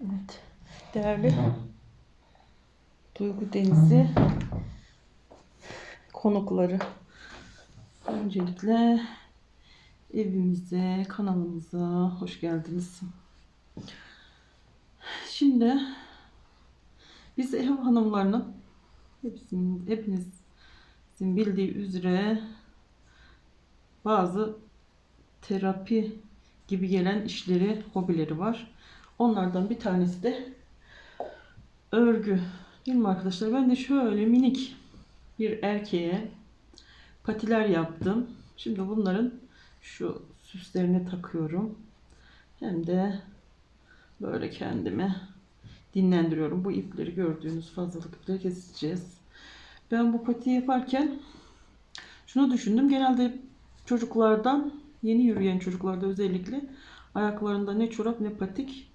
Evet. Değerli Duygu Denizi konukları. Öncelikle evimize, kanalımıza hoş geldiniz. Şimdi biz ev hanımlarının hepsinin, hepinizin bildiği üzere bazı terapi gibi gelen işleri, hobileri var. Onlardan bir tanesi de örgü. Değil mi arkadaşlar? Ben de şöyle minik bir erkeğe patiler yaptım. Şimdi bunların şu süslerini takıyorum. Hem de böyle kendimi dinlendiriyorum. Bu ipleri gördüğünüz fazlalık ipleri keseceğiz. Ben bu patiyi yaparken şunu düşündüm. Genelde çocuklardan yeni yürüyen çocuklarda özellikle ayaklarında ne çorap ne patik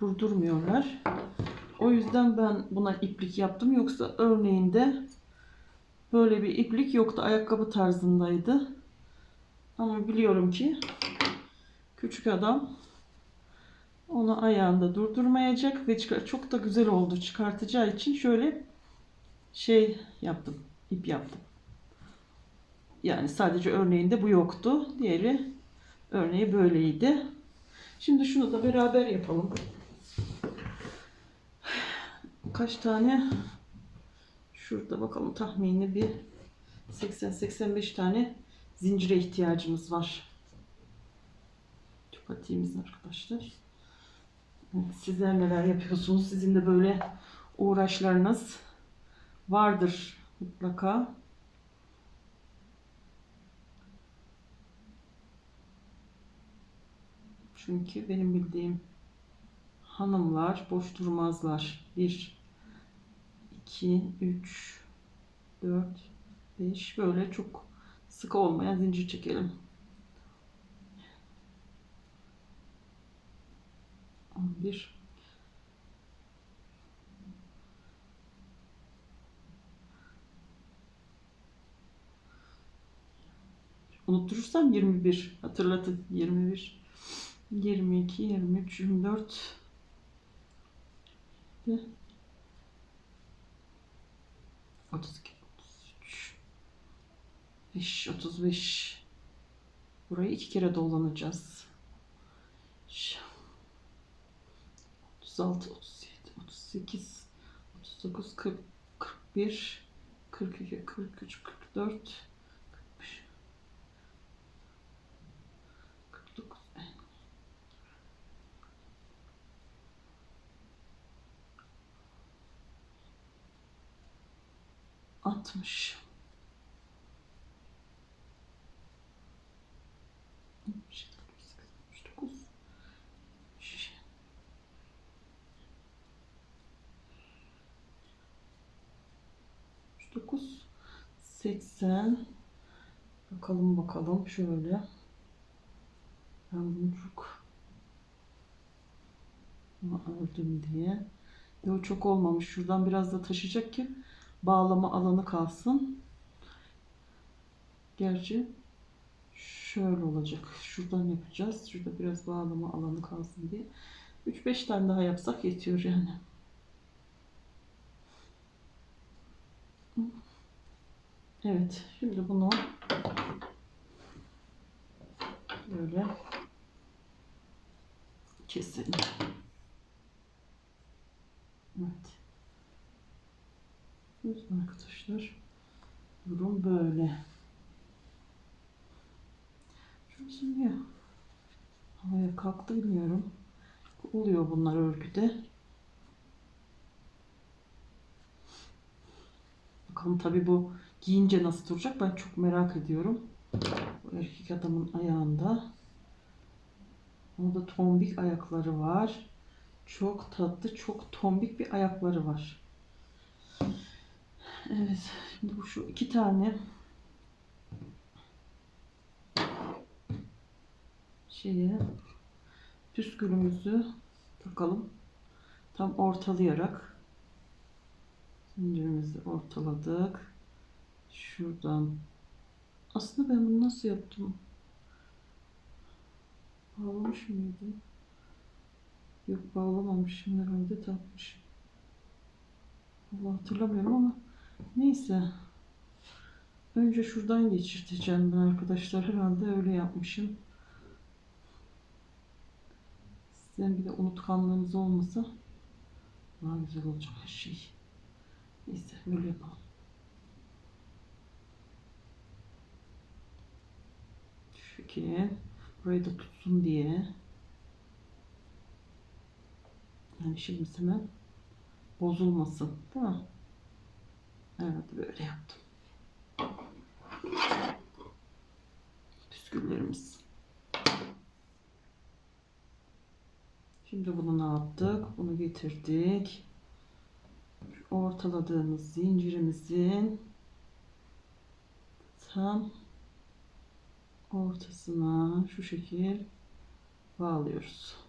vurdurmuyorlar. O yüzden ben buna iplik yaptım. Yoksa örneğinde böyle bir iplik yoktu. Ayakkabı tarzındaydı. Ama biliyorum ki küçük adam onu ayağında durdurmayacak ve çok da güzel oldu çıkartacağı için şöyle şey yaptım. ip yaptım. Yani sadece örneğinde bu yoktu. Diğeri örneği böyleydi. Şimdi şunu da beraber yapalım. Kaç tane? Şurada bakalım tahmini bir 80-85 tane zincire ihtiyacımız var. Tüpatiğimiz arkadaşlar. Sizler neler yapıyorsunuz? Sizin de böyle uğraşlarınız vardır mutlaka. Çünkü benim bildiğim hanımlar boş durmazlar. 1 2 3 4 5 böyle çok sık olmayan zincir çekelim. 11 Unutturursam 21 hatırlatın. 21 22 23 24 32 33 5 35 Burayı iki kere dolanacağız. 36 37 38 39 40 41 42 43 44 60 69 9 80 bakalım bakalım. Şöyle. Ben bunu çok ördüm diye. Yok çok olmamış. Şuradan biraz da taşıyacak ki bağlama alanı kalsın. Gerçi şöyle olacak. Şuradan yapacağız. Şurada biraz bağlama alanı kalsın diye. 3-5 tane daha yapsak yetiyor yani. Evet, şimdi bunu böyle keselim. Evet. Bakın arkadaşlar. Durum böyle. Şurası niye havaya kalktı bilmiyorum. Oluyor bunlar örgüde. Bakalım tabi bu giyince nasıl duracak ben çok merak ediyorum. Bu erkek adamın ayağında. Onda tombik ayakları var. Çok tatlı, çok tombik bir ayakları var. Evet, şimdi bu şu iki tane şeye püskülümüzü takalım. Tam ortalayarak zincirimizi ortaladık. Şuradan. Aslında ben bunu nasıl yaptım? Bağlamış mıydım? Yok bağlamamışım herhalde takmışım. Allah hatırlamıyorum ama neyse. Önce şuradan geçirteceğim ben arkadaşlar. Herhalde öyle yapmışım. Sizden bir de unutkanlığınız olmasa daha güzel olacak her şey. Neyse böyle yapalım. Şu şekil. Burayı da tutsun diye. Yani şimdi hemen bozulmasın. Değil mi? Evet böyle yaptım. Püsküllerimiz. Şimdi bunu ne yaptık? Bunu getirdik. Şu ortaladığımız zincirimizin tam ortasına şu şekil bağlıyoruz.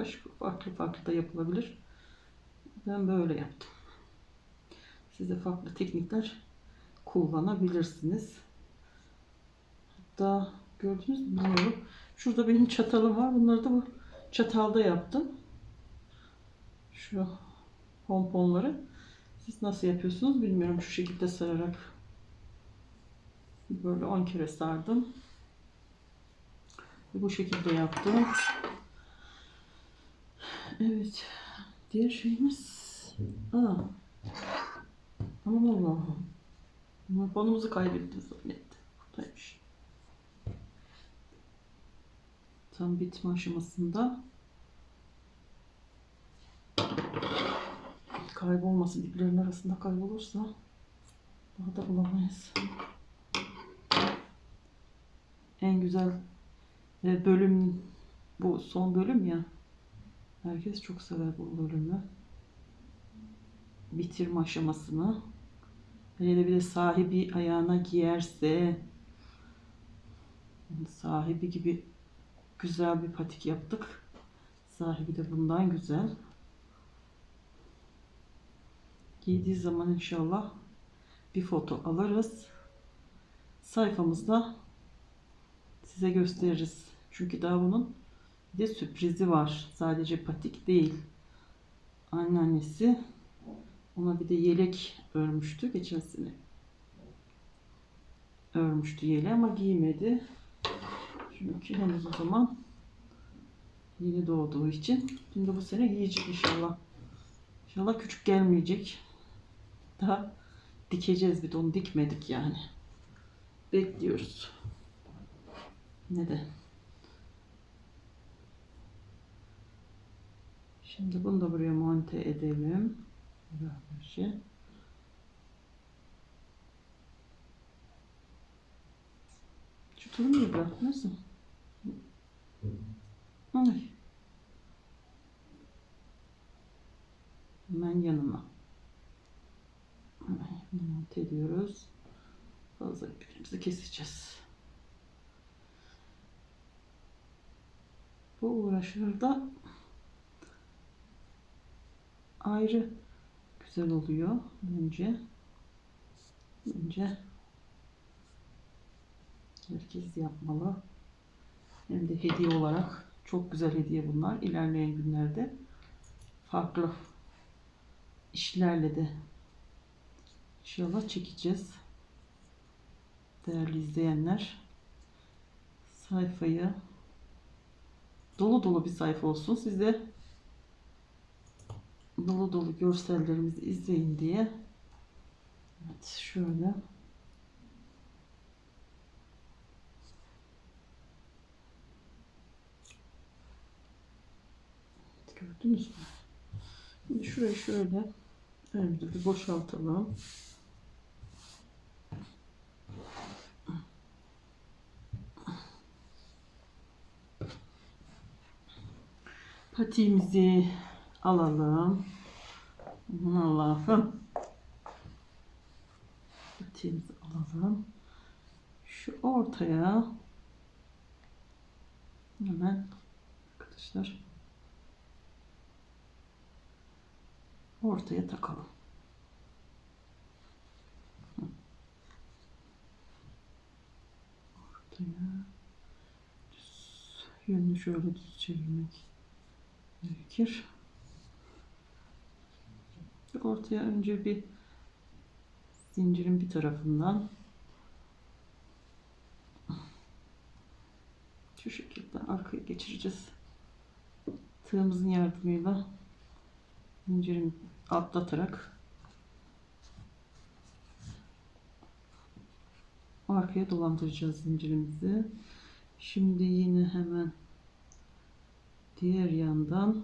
Başka farklı farklı da yapılabilir. Ben böyle yaptım. Siz de farklı teknikler kullanabilirsiniz. Hatta gördünüz mü bilmiyorum. Şurada benim çatalım var. Bunları da bu çatalda yaptım. Şu pomponları. Siz nasıl yapıyorsunuz bilmiyorum. Şu şekilde sararak böyle 10 kere sardım. Bu şekilde yaptım. Evet. Diğer şeyimiz. Aa. Aman Allah'ım. Pomponumuzu kaybettim zannettim. Buradaymış. Tam bitme aşamasında. Kaybolmasın. iplerin arasında kaybolursa daha da bulamayız. En güzel e, bölüm bu son bölüm ya. Herkes çok sever bu bölümü. Bitirme aşamasını. Hele bir de sahibi ayağına giyerse sahibi gibi güzel bir patik yaptık. Sahibi de bundan güzel. Giydiği zaman inşallah bir foto alırız. Sayfamızda size gösteririz. Çünkü daha bunun bir de sürprizi var. Sadece patik değil. Anneannesi ona bir de yelek örmüştü geçen sene. Örmüştü yeleği ama giymedi. Çünkü henüz o zaman yeni doğduğu için. Şimdi bu sene giyecek inşallah. İnşallah küçük gelmeyecek. Daha dikeceğiz bir de onu dikmedik yani. Bekliyoruz. Neden? Şimdi bunu da buraya monte edelim. Beraberce. Şu turuncuyu bırakmasın. Ay. Hemen. Hemen monte ediyoruz. Fazla ipimizi keseceğiz. Bu uğraşlarda ayrı güzel oluyor bence. Bence herkes yapmalı. Hem de hediye olarak çok güzel hediye bunlar. İlerleyen günlerde farklı işlerle de inşallah çekeceğiz. Değerli izleyenler sayfayı dolu dolu bir sayfa olsun. Siz de dolu dolu görsellerimizi izleyin diye. Evet şöyle. Gördünüz mü? Şimdi şurayı şöyle önce bir boşaltalım. Patiğimizi alalım. Aman Allah'ım. Patiğimizi alalım. Şu ortaya hemen arkadaşlar ortaya takalım. ortaya düz yönünü şöyle düz çevirmek gerekir. Ortaya önce bir zincirin bir tarafından şu şekilde arkaya geçireceğiz. Tığımızın yardımıyla zincirin atlatarak arkaya dolandıracağız zincirimizi. Şimdi yine hemen diğer yandan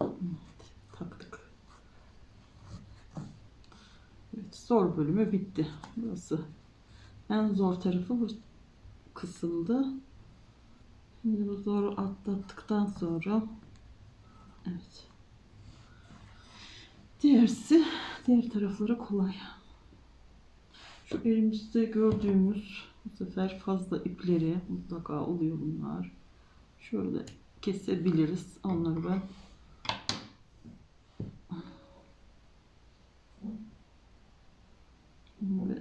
Evet, taktık. Evet, zor bölümü bitti. Burası en zor tarafı bu kısımdı. Şimdi bu zoru atlattıktan sonra evet. Diğerisi diğer tarafları kolay. Şu elimizde gördüğümüz bu sefer fazla ipleri mutlaka oluyor bunlar. Şöyle kesebiliriz. Onları ben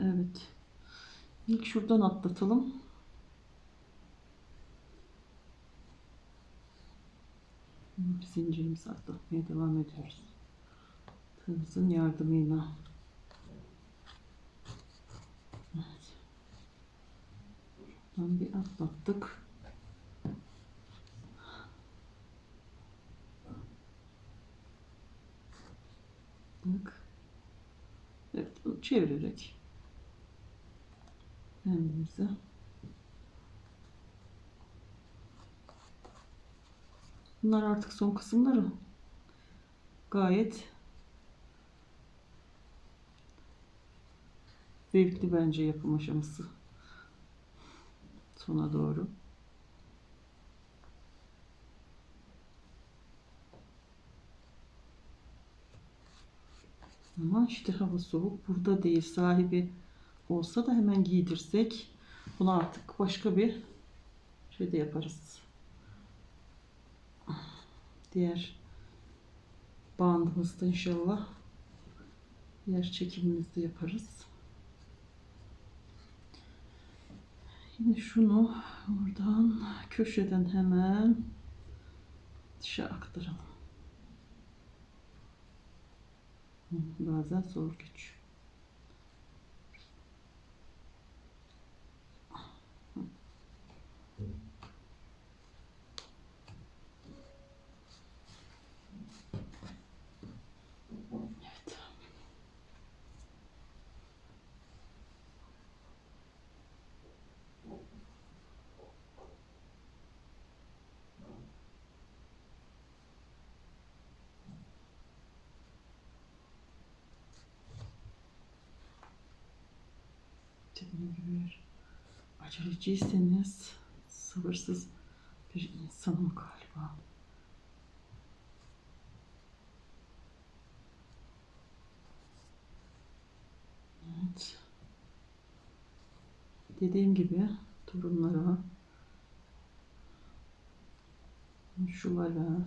Evet. İlk şuradan atlatalım. Zincirimizi atlatmaya devam ediyoruz. Tığımızın yardımıyla. Evet. Şuradan bir atlattık. Bak. Evet, çevirerek kendimize Bunlar artık son kısımları. Gayet zevkli bence yapım aşaması. Sona doğru. Ama işte hava soğuk. Burada değil. Sahibi olsa da hemen giydirsek bunu artık başka bir şeyde yaparız. Diğer bandımızda inşallah diğer çekimimizde yaparız. Yine şunu oradan köşeden hemen dışa aktaralım. Bazen zor geçiyor. Evet. Gibi eğer aceleciyseniz sabırsız bir insanım galiba. Evet. Dediğim gibi torunlara, şulara,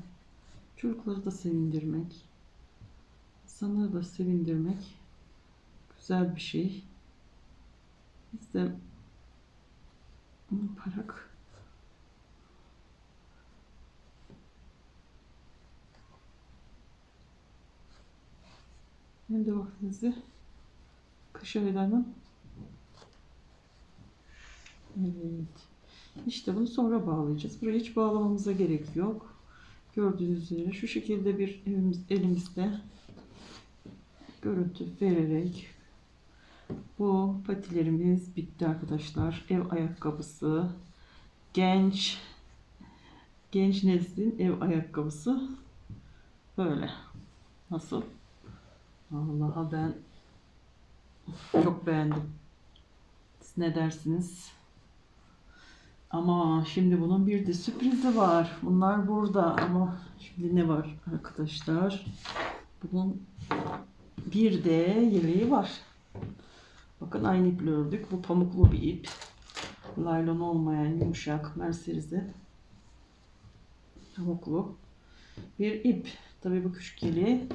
çocukları da sevindirmek, insanları da sevindirmek güzel bir şey. Biz de yaparak hem de vaktinizi kışa verelim. Evet. İşte bunu sonra bağlayacağız. Buraya hiç bağlamamıza gerek yok. Gördüğünüz üzere şu şekilde bir elimiz, elimizde görüntü vererek bu patilerimiz bitti arkadaşlar. Ev ayakkabısı. Genç genç neslin ev ayakkabısı böyle. Nasıl? Vallahi ben çok beğendim. Siz ne dersiniz? Ama şimdi bunun bir de sürprizi var. Bunlar burada ama şimdi ne var arkadaşlar? Bunun bir de yeleği var. Bakın aynı iple ördük. Bu pamuklu bir ip. Laylon olmayan yumuşak merserize pamuklu bir ip. tabii bu küçük yeleği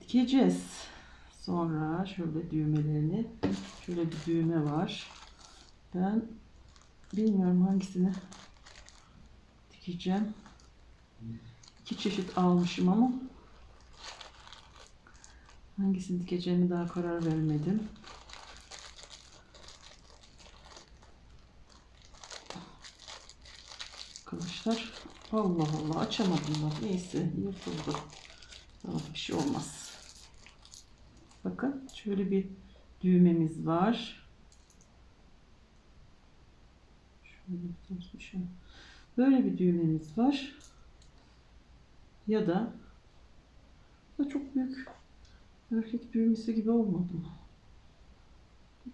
dikeceğiz. Sonra şöyle düğmelerini şöyle bir düğme var. Ben bilmiyorum hangisini dikeceğim. İki çeşit almışım ama hangisini dikeceğimi daha karar vermedim. Arkadaşlar Allah Allah açamadım bak neyse yırtıldı. Tamam bir şey olmaz. Bakın şöyle bir düğmemiz var. Şey. Böyle bir düğmemiz var. Ya da da çok büyük erkek düğmesi gibi olmadı mı?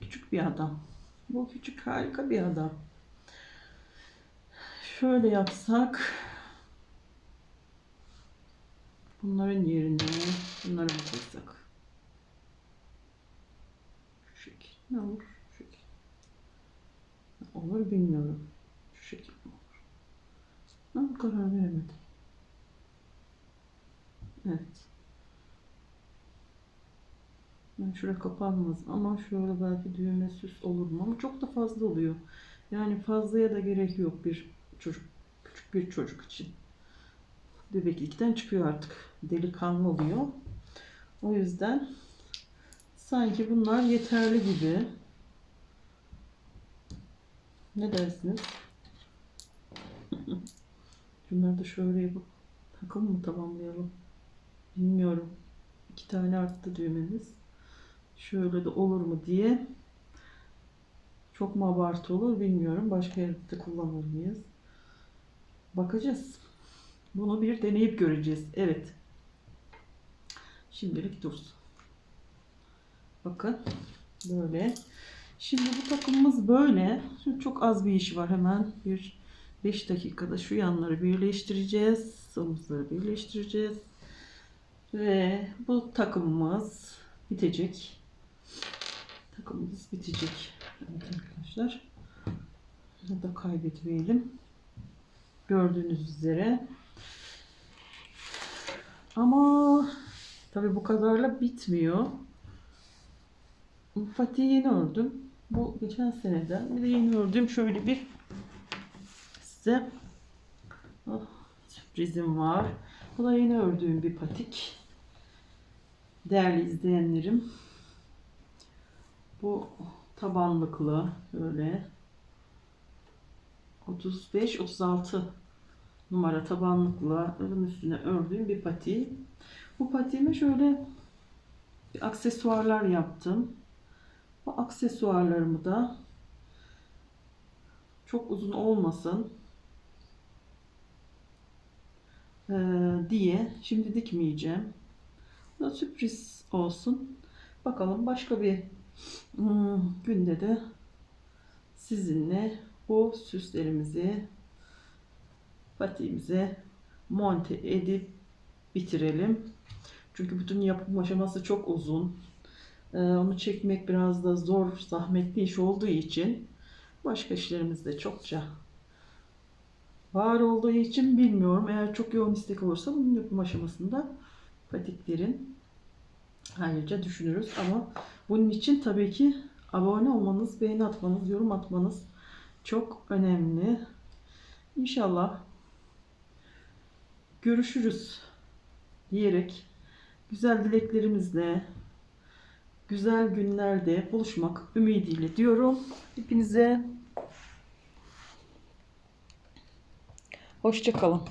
Küçük bir adam. Bu küçük harika bir adam. Şöyle yapsak bunların yerine bunları mı koysak? Şu şekil. Ne olur? Şu şekil. Olur bilmiyorum. Şu şekil mi olur? Ben karar veremedim. Evet. Yani şuraya kapanmaz ama şöyle belki düğme süs olur mu? Ama çok da fazla oluyor. Yani fazlaya da gerek yok bir çocuk, küçük bir çocuk için. Bebeklikten çıkıyor artık. Delikanlı oluyor. O yüzden sanki bunlar yeterli gibi. Ne dersiniz? Bunları da şöyle yapıp takım mı tamamlayalım? Bilmiyorum. İki tane arttı düğmemiz. Şöyle de olur mu diye. Çok mu abartı olur bilmiyorum. Başka yerde kullanır mıyız? Bakacağız. Bunu bir deneyip göreceğiz. Evet. Şimdilik dursun. Bakın. Böyle. Şimdi bu takımımız böyle. Şimdi çok az bir iş var. Hemen bir 5 dakikada şu yanları birleştireceğiz. Omuzları birleştireceğiz. Ve bu takımımız bitecek. Takımımız bitecek. Evet arkadaşlar. Ya da kaybetmeyelim. Gördüğünüz üzere. Ama tabi bu kadarla bitmiyor. Fatih'i yeni ördüm. Bu geçen seneden. Bir de yeni ördüğüm şöyle bir size oh, sürprizim var. Bu da yeni ördüğüm bir patik. Değerli izleyenlerim. Bu tabanlıklı böyle 35-36 numara tabanlıkların üstüne ördüğüm bir pati. Bu patiğime şöyle aksesuarlar yaptım. Bu aksesuarlarımı da çok uzun olmasın eee, diye şimdi dikmeyeceğim. Bu sürpriz olsun. Bakalım başka bir hmm, günde de sizinle bu süslerimizi patiğimize monte edip bitirelim. Çünkü bütün yapım aşaması çok uzun. Ee, onu çekmek biraz da zor, zahmetli iş olduğu için başka işlerimiz de çokça var olduğu için bilmiyorum. Eğer çok yoğun istek olursa bunun yapım aşamasında patiklerin ayrıca düşünürüz. Ama bunun için tabii ki abone olmanız, beğeni atmanız, yorum atmanız çok önemli. İnşallah görüşürüz diyerek güzel dileklerimizle güzel günlerde buluşmak ümidiyle diyorum. Hepinize hoşçakalın.